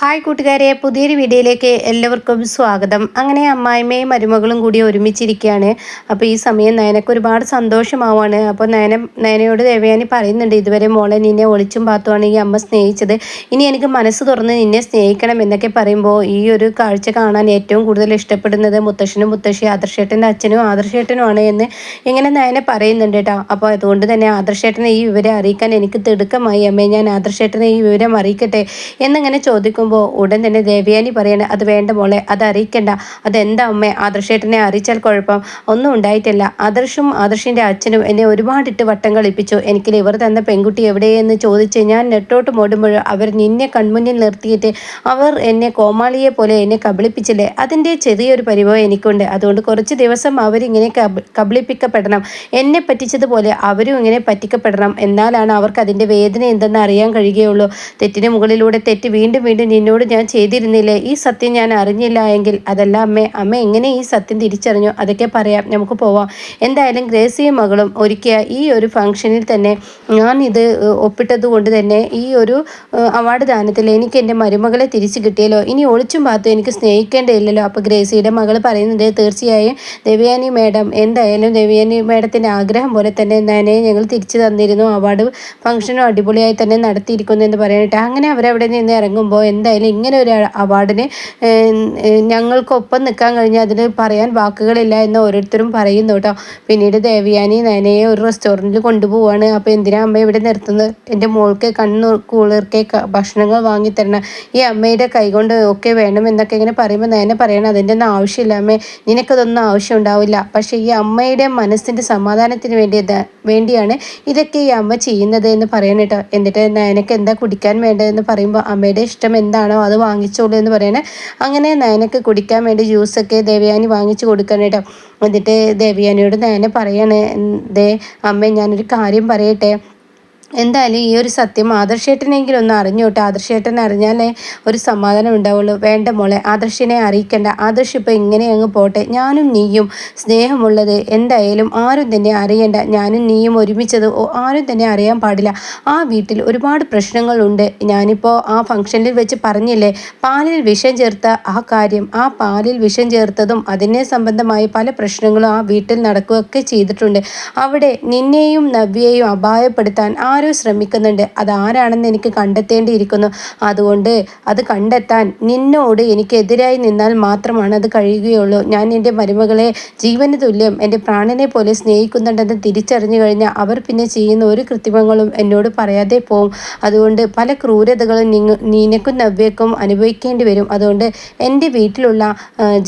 Hi കൂട്ടുകാരെ പുതിയൊരു വീഡിയോയിലേക്ക് എല്ലാവർക്കും സ്വാഗതം. അങ്ങനെ അമ്മായിമ്മയും മരുമകളും കൂടി ഒരുമിച്ചിരിക്കുകയാണ്. അപ്പോൾ ഈ സമയം നയനക്ക് ഒരുപാട് സന്തോഷമാവാണ്. അപ്പോൾ നയന നയനയോട് ദേവയാനി പറയുന്നുണ്ട് ഇതുവരെ മോളെ നിന്നെ ഒളിച്ചും പാത്തുമാണ് ഈ അമ്മ സ്നേഹിച്ചത്. ഇനി എനിക്ക് മനസ്സ് തുറന്ന് നിന്നെ സ്നേഹിക്കണം എന്നൊക്കെ പറയുമ്പോൾ ഈ ഒരു കാഴ്ച കാണാൻ ഏറ്റവും കൂടുതൽ ഇഷ്ടപ്പെടുന്നത് മുത്തശ്ശനും മുത്തശ്ശി ആദർശേട്ടന്റെ അച്ഛനും ആദർശേട്ടനുമാണ് എന്ന് ഇങ്ങനെ നയനെ പറയുന്നുണ്ട് കേട്ടോ. അപ്പോൾ അതുകൊണ്ട് തന്നെ ആദർശേട്ടനെ ഈ വിവരം അറിയിക്കാൻ എനിക്ക് തിടുക്കമായി. അമ്മേ ഞാൻ ആദർശേട്ടനെ ഈ വിവരം അറിയിക്കട്ടെ എന്നിങ്ങനെ ചോദിക്കും നോക്കുമ്പോൾ ഉടൻ തന്നെ ദേവയാനി പറയാണ് അത് വേണ്ട മോളെ അത് അറിയിക്കണ്ട. അതെന്താ അമ്മേ ആദർശേട്ടനെ അറിയിച്ചാൽ കുഴപ്പം. ഒന്നും ഉണ്ടായിട്ടില്ല. ആദർശും ആദർശിന്റെ അച്ഛനും എന്നെ ഒരുപാടിട്ട് വട്ടം കളിപ്പിച്ചു. എനിക്ക് ഇവർ തന്ന പെൺകുട്ടി എവിടെയെന്ന് ചോദിച്ച് ഞാൻ നെട്ടോട്ട് മോടുമ്പോൾ അവർ നിന്നെ കൺമുന്നിൽ നിർത്തിയിട്ട് അവർ എന്നെ കോമാളിയെ പോലെ എന്നെ കബളിപ്പിച്ചില്ലേ? അതിന്റെ ചെറിയൊരു പരിഭവം എനിക്കുണ്ട്. അതുകൊണ്ട് കുറച്ച് ദിവസം അവരിങ്ങനെ കബളിപ്പിക്കപ്പെടണം. എന്നെ പറ്റിച്ചതുപോലെ അവരും ഇങ്ങനെ പറ്റിക്കപ്പെടണം. എന്നാലാണ് അവർക്ക് അതിന്റെ വേദന എന്തെന്ന് അറിയാൻ കഴിയുകയുള്ളൂ. തെറ്റിന് മുകളിലൂടെ തെറ്റ് വീണ്ടും വീണ്ടും നിന്നോട് ഞാൻ ചെയ്തിരുന്നില്ലേ? ഈ സത്യം ഞാൻ അറിഞ്ഞില്ല എങ്കിൽ അതല്ല അമ്മേ. അമ്മ എങ്ങനെ ഈ സത്യം തിരിച്ചറിഞ്ഞു? അതൊക്കെ പറയാം. നമുക്ക് പോവാം. എന്തായാലും ഗ്രേസിയും മകളും ഒരുക്കിയ ഈ ഒരു ഫംഗ്ഷനിൽ തന്നെ ഞാൻ ഇത് ഒപ്പിട്ടത് കൊണ്ട് തന്നെ ഈ ഒരു അവാർഡ് ദാനത്തിൽ എനിക്ക് എന്റെ മരുമകളെ തിരിച്ചു കിട്ടിയല്ലോ. ഇനി ഒളിച്ചും പാത്തും എനിക്ക് സ്നേഹിക്കേണ്ടതില്ലല്ലോ. അപ്പോൾ ഗ്രേസിയുടെ മകൾ പറയുന്നത് തീർച്ചയായും ദേവയാനി മേഡം എന്തായാലും ദേവയാനി മേഡത്തിന്റെ ആഗ്രഹം പോലെ തന്നെ ഞാനെ ഞങ്ങൾ തിരിച്ചു തന്നിരുന്നു. അവാർഡ് ഫംഗ്ഷനും അടിപൊളിയായി തന്നെ നടത്തിയിരിക്കുന്നു എന്ന് പറയാനിട്ട് അങ്ങനെ അവരവിടെ നിന്ന് ഇറങ്ങുമ്പോൾ എന്താ എന്തായാലും ഇങ്ങനെ ഒരു അവാർഡിന് ഞങ്ങൾക്കൊപ്പം നിൽക്കാൻ കഴിഞ്ഞാൽ അതിന് പറയാൻ വാക്കുകളില്ല എന്ന് ഓരോരുത്തരും പറയുന്നു കേട്ടോ. പിന്നീട് ദേവിയാനി നയനയെ ഒരു റെസ്റ്റോറന്റിൽ കൊണ്ടുപോവാണ്. അപ്പോൾ എന്തിനാ അമ്മ ഇവിടെ നിർത്തുന്നത്? എന്റെ മോൾക്ക് കണ്ണു കൂളിർക്കെ ഭക്ഷണങ്ങൾ വാങ്ങിത്തരണം ഈ അമ്മയുടെ കൈകൊണ്ട് ഒക്കെ വേണം എന്നൊക്കെ ഇങ്ങനെ പറയുമ്പോൾ നയനെ പറയണം അതിന്റെ ഒന്നും ആവശ്യമില്ല അമ്മേ. നിനക്കതൊന്നും ആവശ്യം ഉണ്ടാവില്ല പക്ഷേ ഈ അമ്മയുടെ മനസ്സിന്റെ സമാധാനത്തിന് വേണ്ടി വേണ്ടിയാണ് ഇതൊക്കെ ഈ അമ്മ ചെയ്യുന്നത് എന്ന് പറയണം കേട്ടോ. എന്നിട്ട് നയനക്ക് എന്താ കുടിക്കാൻ വേണ്ടതെന്ന് പറയുമ്പോൾ അമ്മയുടെ ഇഷ്ടം എന്താ എന്താണോ അത് വാങ്ങിച്ചോളൂ എന്ന് പറയണേ. അങ്ങനെ നയനക്ക് കുടിക്കാൻ വേണ്ടി ജ്യൂസൊക്കെ ദേവയാനി വാങ്ങിച്ചു കൊടുക്കണം കേട്ടോ. എന്നിട്ട് ദേവയാനിയോട് നയനെ പറയണേ ദേ അമ്മ ഞാനൊരു കാര്യം പറയട്ടെ. എന്തായാലും ഈ ഒരു സത്യം ആദർശേട്ടനെങ്കിലും ഒന്ന് അറിഞ്ഞോട്ടെ. ആദർശേട്ടൻ അറിഞ്ഞാലേ ഒരു സമാധാനം ഉണ്ടാവുള്ളൂ. വേണ്ട മോളെ ആദർശിനെ അറിയിക്കണ്ട. ആദർശ് ഇപ്പോൾ ഇങ്ങനെ അങ്ങ് പോട്ടെ. ഞാനും നീയും സ്നേഹമുള്ളത് എന്തായാലും ആരും തന്നെ അറിയണ്ട. ഞാനും നീയും ഒരുമിച്ചത് ആരും തന്നെ അറിയാൻ പാടില്ല. ആ വീട്ടിൽ ഒരുപാട് പ്രശ്നങ്ങളുണ്ട്. ഞാനിപ്പോൾ ആ ഫംഗ്ഷനിൽ വെച്ച് പറഞ്ഞില്ലേ പാലിൽ വിഷം ചേർത്ത ആ കാര്യം. ആ പാലിൽ വിഷം ചേർത്തതും അതിനെ സംബന്ധമായ പല പ്രശ്നങ്ങളും ആ വീട്ടിൽ നടക്കുകയൊക്കെ ചെയ്തിട്ടുണ്ട്. അവിടെ നിന്നെയും നവ്യയെയും അപായപ്പെടുത്താൻ ആ ആരോ ശ്രമിക്കുന്നുണ്ട്. അതാരാണെന്ന് എനിക്ക് കണ്ടെത്തേണ്ടിയിരിക്കുന്നു. അതുകൊണ്ട് അത് കണ്ടെത്താൻ നിന്നോട് എനിക്കെതിരായി നിന്നാൽ മാത്രമാണ് അത് കഴിയുകയുള്ളൂ. ഞാൻ എന്റെ മരുമകളെ ജീവന് തുല്യം എന്റെ പ്രാണനെ പോലെ സ്നേഹിക്കുന്നുണ്ടെന്ന് തിരിച്ചറിഞ്ഞു കഴിഞ്ഞാൽ അവർ പിന്നെ ചെയ്യുന്ന ഒരു കൃത്രിമങ്ങളും എന്നോട് പറയാതെ പോവും. അതുകൊണ്ട് പല ക്രൂരതകളും നിങ്ങ നിനക്കും നവ്യക്കും അനുഭവിക്കേണ്ടി വരും. അതുകൊണ്ട് എന്റെ വീട്ടിലുള്ള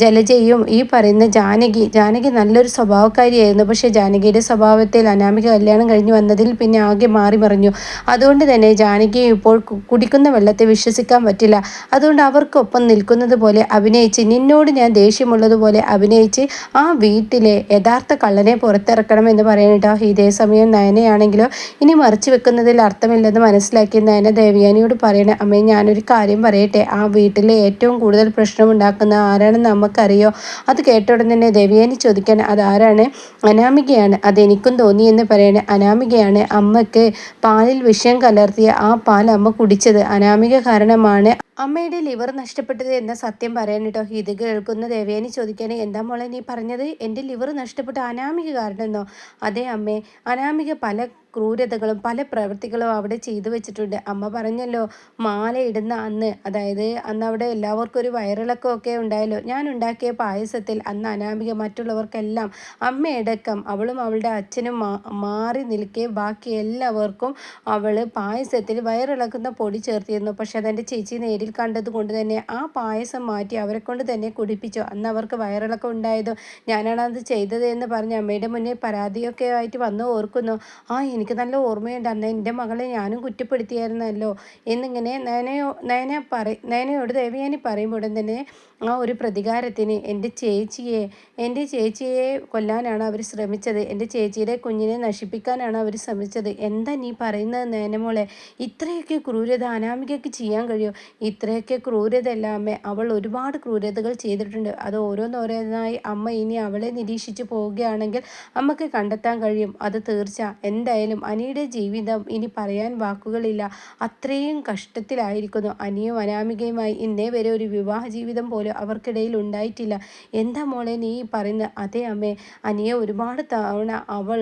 ജലജയും ഈ പറയുന്ന ജാനകി ജാനകി നല്ലൊരു സ്വഭാവക്കാരിയായിരുന്നു. പക്ഷേ ജാനകിയുടെ സ്വഭാവത്തിൽ അനാമിക കല്യാണം കഴിഞ്ഞ് വന്നതിൽ പിന്നെ ആകെ മാറി പറഞ്ഞു. അതുകൊണ്ട് തന്നെ ജാനകിയെ ഇപ്പോൾ കുടിക്കുന്ന വെള്ളത്തെ വിശ്വസിക്കാൻ പറ്റില്ല. അതുകൊണ്ട് അവർക്കൊപ്പം നിൽക്കുന്നത് പോലെ അഭിനയിച്ച് നിന്നോട് ഞാൻ ദേഷ്യമുള്ളതുപോലെ അഭിനയിച്ച് ആ വീട്ടിലെ യഥാർത്ഥ കള്ളനെ പുറത്തിറക്കണം എന്ന് പറയണട്ടോ ഇതേ സമയം നയനയാണെങ്കിലോ ഇനി മറിച്ചു വെക്കുന്നതിൽ അർത്ഥമില്ലെന്ന് മനസ്സിലാക്കി നയന ദേവിയാനിയോട് പറയണേ അമ്മേ ഞാനൊരു കാര്യം പറയട്ടെ. ആ വീട്ടിലെ ഏറ്റവും കൂടുതൽ പ്രശ്നം ഉണ്ടാക്കുന്ന ആരാണെന്ന് നമുക്കറിയോ? അത് കേട്ട ഉടനെ തന്നെ ദേവിയാനി ചോദിക്കാൻ അതാരാണ് അനാമികയാണ്. അതെനിക്കും തോന്നി എന്ന് പറയണേ അനാമികയാണ്. അമ്മയ്ക്ക് പാലിൽ വിഷം കലർത്തിയ ആ പാൽ അമ്മ കുടിച്ചത്. അനാമിക കാരണമാണ് അമ്മയുടെ ലിവർ നഷ്ടപ്പെട്ടത് എന്ന സത്യം പറയാൻ കേട്ടോ. ഇത് കേൾക്കുന്ന ദേവേനി ചോദിക്കാൻ എന്താ മോളെ നീ പറഞ്ഞത്? എന്റെ ലിവർ നഷ്ടപ്പെട്ട അനാമിക കാരണമെന്നോ? അതെ അമ്മേ. അനാമിക പല ക്രൂരതകളും പല പ്രവൃത്തികളും അവിടെ ചെയ്തു വെച്ചിട്ടുണ്ട്. അമ്മ പറഞ്ഞല്ലോ മാല ഇടുന്ന അന്ന് അതായത് അന്ന് അവിടെ എല്ലാവർക്കും ഒരു വയറിളക്കമൊക്കെ ഉണ്ടായല്ലോ. ഞാൻ ഉണ്ടാക്കിയ പായസത്തിൽ അന്ന് അനാമിക മറ്റുള്ളവർക്കെല്ലാം അമ്മയടക്കം അവളും അവളുടെ അച്ഛനും മാറി നിൽക്കെ ബാക്കി എല്ലാവർക്കും അവൾ പായസത്തിൽ വയറിളക്കുന്ന പൊടി ചേർത്തിരുന്നു. പക്ഷെ അതെന്റെ ചേച്ചി നേരിൽ കണ്ടത് കൊണ്ട് തന്നെ ആ പായസം മാറ്റി അവരെ കൊണ്ട് തന്നെ കുടിപ്പിച്ചു. അന്ന് അവർക്ക് വയറിളക്കം ഉണ്ടായതും. ഞാനാണ് അത് ചെയ്തത് എന്ന് പറഞ്ഞ് അമ്മയുടെ മുന്നേ പരാതിയൊക്കെ ആയിട്ട് വന്ന് ഓർക്കുന്നു. ആ എനിക്ക് നല്ല ഓർമ്മയുണ്ട്. അന്ന് എന്റെ മകളെ ഞാനും കുറ്റപ്പെടുത്തിയായിരുന്നല്ലോ എന്നിങ്ങനെ നയനയോ നയന പറ നയനയോട് ദേവയാനി പറയുമ്പോൾ തന്നെ ആ ഒരു പ്രതികാരത്തിന് എന്റെ ചേച്ചിയെ എന്റെ ചേച്ചിയെ കൊല്ലാനാണ് അവർ ശ്രമിച്ചത്. എന്റെ ചേച്ചിയുടെ കുഞ്ഞിനെ നശിപ്പിക്കാനാണ് അവർ ശ്രമിച്ചത്. എന്താ നീ പറയുന്നത് നയനമോളെ? ഇത്രയൊക്കെ ക്രൂരത അനാമികയ്ക്ക് ചെയ്യാൻ കഴിയുമോ ഇത്രയൊക്കെ ക്രൂരതയെല്ലാം അമ്മ അവൾ ഒരുപാട് ക്രൂരതകൾ ചെയ്തിട്ടുണ്ട്. അത് ഓരോന്നോരോന്നായി അമ്മ ഇനി അവളെ നിരീക്ഷിച്ചു പോവുകയാണെങ്കിൽ അമ്മയ്ക്ക് കണ്ടെത്താൻ കഴിയും. അത് തീർച്ച. എന്തായാലും അനിയുടെ ജീവിതം ഇനി പറയാൻ വാക്കുകളില്ല. അത്രയും കഷ്ടത്തിലായിരിക്കുന്നു. അനിയും അനാമികയുമായി ഇന്നേ വരെ ഒരു വിവാഹ ജീവിതം പോലും അവർക്കിടയിൽ ഉണ്ടായിട്ടില്ല. എന്താ മോളെ നീ പറയുന്നത് അതേ അമ്മേ. അനിയെ ഒരുപാട് തവണ അവൾ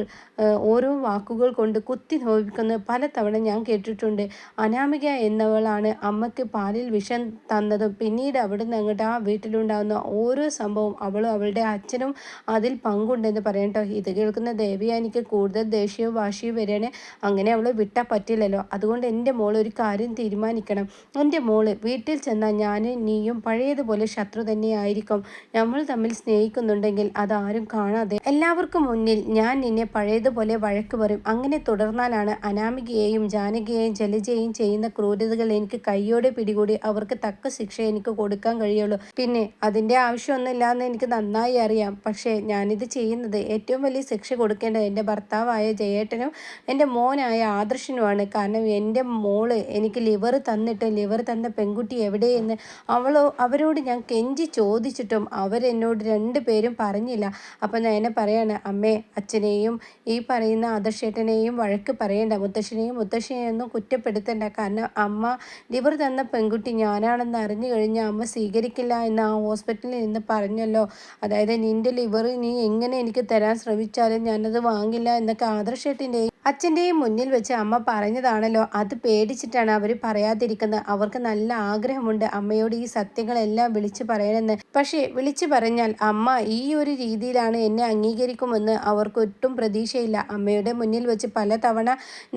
ഓരോ വാക്കുകൾ കൊണ്ട് കുത്തി നോവിക്കുന്നത് പല തവണ ഞാൻ കേട്ടിട്ടുണ്ട്. അനാമിക എന്നവളാണ് അമ്മയ്ക്ക് പാലിൽ വിഷം തന്നതും പിന്നീട് അവിടുന്ന് അങ്ങോട്ട് ആ വീട്ടിലുണ്ടാകുന്ന ഓരോ സംഭവം അവളും അവളുടെ അച്ഛനും അതിൽ പങ്കുണ്ടെന്ന് പറയട്ടോ ഇത് കേൾക്കുന്ന ദേവിയാനിക്ക് കൂടുതൽ ദേഷ്യവും വാശിയും വരികയാണ്. അങ്ങനെ അവളെ വിട്ടാൽ പറ്റില്ലല്ലോ. അതുകൊണ്ട് എന്റെ മോൾ ഒരു കാര്യം തീരുമാനിക്കണം. എന്റെ മോൾ വീട്ടിൽ ചെന്നാൽ ഞാൻ നീയും പഴയതുപോലെ ശത്രു തന്നെയായിരിക്കും. നമ്മൾ തമ്മിൽ സ്നേഹിക്കുന്നുണ്ടെങ്കിൽ അതാരും കാണാതെ എല്ലാവർക്കും മുന്നിൽ ഞാൻ നിന്നെ പഴയതുപോലെ വഴക്ക് പറയും. അങ്ങനെ തുടർന്നാലാണ് അനാമികയെയും ജാനകിയെയും ജലജയെയും ചെയ്യുന്ന ക്രൂരതകൾ എനിക്ക് കൈയോടെ പിടികൂടി അവർക്ക് തക്ക ശിക്ഷ എനിക്ക് കൊടുക്കാൻ കഴിയുള്ളൂ. പിന്നെ അതിന്റെ ആവശ്യമൊന്നുമില്ല എന്ന് എനിക്ക് നന്നായി അറിയാം. പക്ഷേ ഞാനിത് ചെയ്യുന്നത് ഏറ്റവും വലിയ ശിക്ഷ കൊടുക്കേണ്ടത് എന്റെ ഭർത്താവായ ജയേട്ടനും എന്റെ മോനായ ആദർശനുമാണ്. കാരണം എന്റെ മോൾ എനിക്ക് ലിവർ തന്നിട്ട് ലിവർ തന്ന പെൺകുട്ടി എവിടെയെന്ന് അവളോ അവരോട് ഞാൻ കെഞ്ചി ചോദിച്ചിട്ടും അവരെന്നോട് രണ്ട് പേരും പറഞ്ഞില്ല. അപ്പം ഞാൻ എന്നെ പറയാണ് അമ്മേ അച്ഛനെയും ഈ പറയുന്ന ആദർശേട്ടനെയും വഴക്ക് പറയേണ്ട. മുത്തശ്ശനെയും മുത്തശ്ശനെയൊന്നും കുറ്റപ്പെടുത്തണ്ട. കാരണം അമ്മ ലിവർ തന്ന പെൺകുട്ടി ഞാനാണെന്ന് അറിഞ്ഞു കഴിഞ്ഞാൽ അമ്മ സ്വീകരിക്കില്ല എന്ന് ആ ഹോസ്പിറ്റലിൽ നിന്ന് പറഞ്ഞല്ലോ. അതായത് നിന്റെ ലിവർ നീ എങ്ങനെ എനിക്ക് തരാൻ ശ്രമിച്ചാലും ഞാനത് വാങ്ങില്ല എന്നൊക്കെ ആദർശേട്ടിന്റെയും അച്ഛന്റെയും മുന്നിൽ വെച്ച് അമ്മ പറഞ്ഞതാണല്ലോ. അത് പേടിച്ചിട്ടാണ് അവർ പറയാതിരിക്കുന്നത്. അവർക്ക് നല്ല ആഗ്രഹമുണ്ട് അമ്മയോട് ഈ സത്യങ്ങളെല്ലാം വിളിച്ചു പറയണമെന്ന്. പക്ഷേ വിളിച്ചു പറഞ്ഞാൽ അമ്മ ഈ ഒരു രീതിയിലാണ് എന്നെ അംഗീകരിക്കുമെന്ന് അവർക്ക് ഒട്ടും പ്രതീക്ഷയില്ല. അമ്മയുടെ മുന്നിൽ വെച്ച് പല തവണ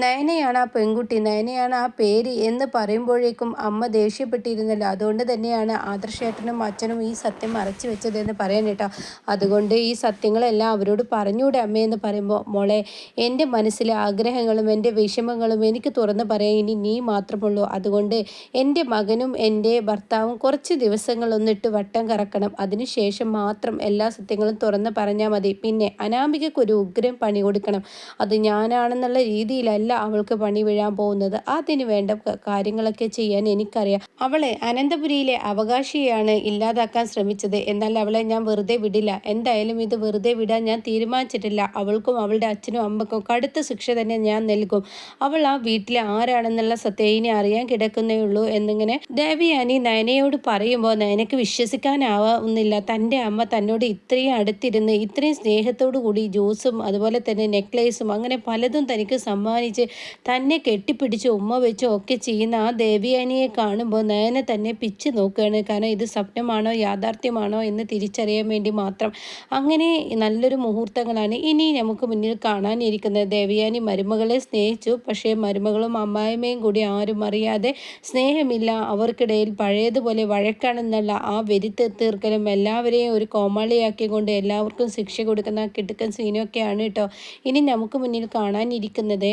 നയനയാണ് ആ പെൺകുട്ടി നയനയാണ് ആ പേര് എന്ന് പറയുമ്പോഴേക്കും അമ്മ ദേഷ്യപ്പെട്ടിരുന്നല്ലോ. അതുകൊണ്ട് തന്നെയാണ് ആദർശേട്ടനും അച്ഛനും ഈ സത്യം മറച്ചു വെച്ചതെന്ന് പറയാൻ കേട്ടോ. അതുകൊണ്ട് ഈ സത്യങ്ങളെല്ലാം അവരോട് പറഞ്ഞൂടെ അമ്മയെന്ന് പറയുമ്പോൾ മോളെ എന്റെ മനസ്സിൽ ആഗ്രഹങ്ങളും എന്റെ വിഷമങ്ങളും എനിക്ക് തുറന്ന് പറയാൻ ഇനി നീ മാത്രമുള്ളൂ. അതുകൊണ്ട് എന്റെ മകനും എന്റെ ഭർത്താവും കുറച്ച് ദിവസങ്ങളൊന്നിട്ട് വട്ടം കറക്കണം. അതിനുശേഷം മാത്രം എല്ലാ സത്യങ്ങളും തുറന്ന് പറഞ്ഞാൽ മതി. പിന്നെ അനാമികയ്ക്ക് ഒരു ഉഗ്രം പണി കൊടുക്കണം. അത് ഞാനാണെന്നുള്ള രീതിയിലല്ല അവൾക്ക് പണി വീഴാൻ പോകുന്നത്. അതിന് വേണ്ട കാര്യങ്ങളൊക്കെ ചെയ്യാൻ എനിക്കറിയാം. അവളെ അനന്തപുരിയിലെ അവകാശിയാണ് ഇല്ലാതാക്കാൻ ശ്രമിച്ചത്. എന്നാൽ അവളെ ഞാൻ വെറുതെ വിടില്ല. എന്തായാലും ഇത് വെറുതെ വിടാൻ ഞാൻ തീരുമാനിച്ചിട്ടില്ല. അവൾക്കും അവളുടെ അച്ഛനും അമ്മക്കും കടുത്ത ശിക്ഷ ശിക്ഷ തന്നെ ഞാൻ നൽകും. അവൾ ആ വീട്ടിലെ ആരാണെന്നുള്ള സത്യയിനെ അറിയാൻ കിടക്കുന്നേ ഉള്ളൂ എന്നിങ്ങനെ ദേവിയാനി നയനയോട് പറയുമ്പോൾ നയനക്ക് വിശ്വസിക്കാനാവുന്നില്ല. തന്റെ അമ്മ തന്നോട് ഇത്രയും അടുത്തിരുന്ന് ഇത്രയും സ്നേഹത്തോടു കൂടി ജ്യൂസും അതുപോലെ തന്നെ നെക്ലേസും അങ്ങനെ പലതും തനിക്ക് സമ്മാനിച്ച് തന്നെ കെട്ടിപ്പിടിച്ച് ഉമ്മ വെച്ചും ഒക്കെ ചെയ്യുന്ന ആ ദേവിയാനിയെ കാണുമ്പോൾ നയന തന്നെ പിച്ച് നോക്കുകയാണ്. കാരണം ഇത് സ്വപ്നമാണോ യാഥാർത്ഥ്യമാണോ എന്ന് തിരിച്ചറിയാൻ വേണ്ടി മാത്രം. അങ്ങനെ നല്ലൊരു മുഹൂർത്തങ്ങളാണ് ഇനി നമുക്ക് മുന്നിൽ കാണാനിരിക്കുന്നത്. ദേവിയാനി ദേവയാനി മരുമകളെ സ്നേഹിച്ചു. പക്ഷേ മരുമകളും അമ്മായിമ്മയും കൂടി ആരും അറിയാതെ സ്നേഹമില്ല. അവർക്കിടയിൽ പഴയതുപോലെ വഴക്കാണെന്നുള്ള ആ വെരുത്ത് തീർക്കലും എല്ലാവരെയും ഒരു കോമാളിയാക്കിക്കൊണ്ട് എല്ലാവർക്കും ശിക്ഷ കൊടുക്കുന്ന കിട്ടുക്കൻ സീനൊക്കെയാണ് കേട്ടോ ഇനി നമുക്ക് മുന്നിൽ കാണാനിരിക്കുന്നത്.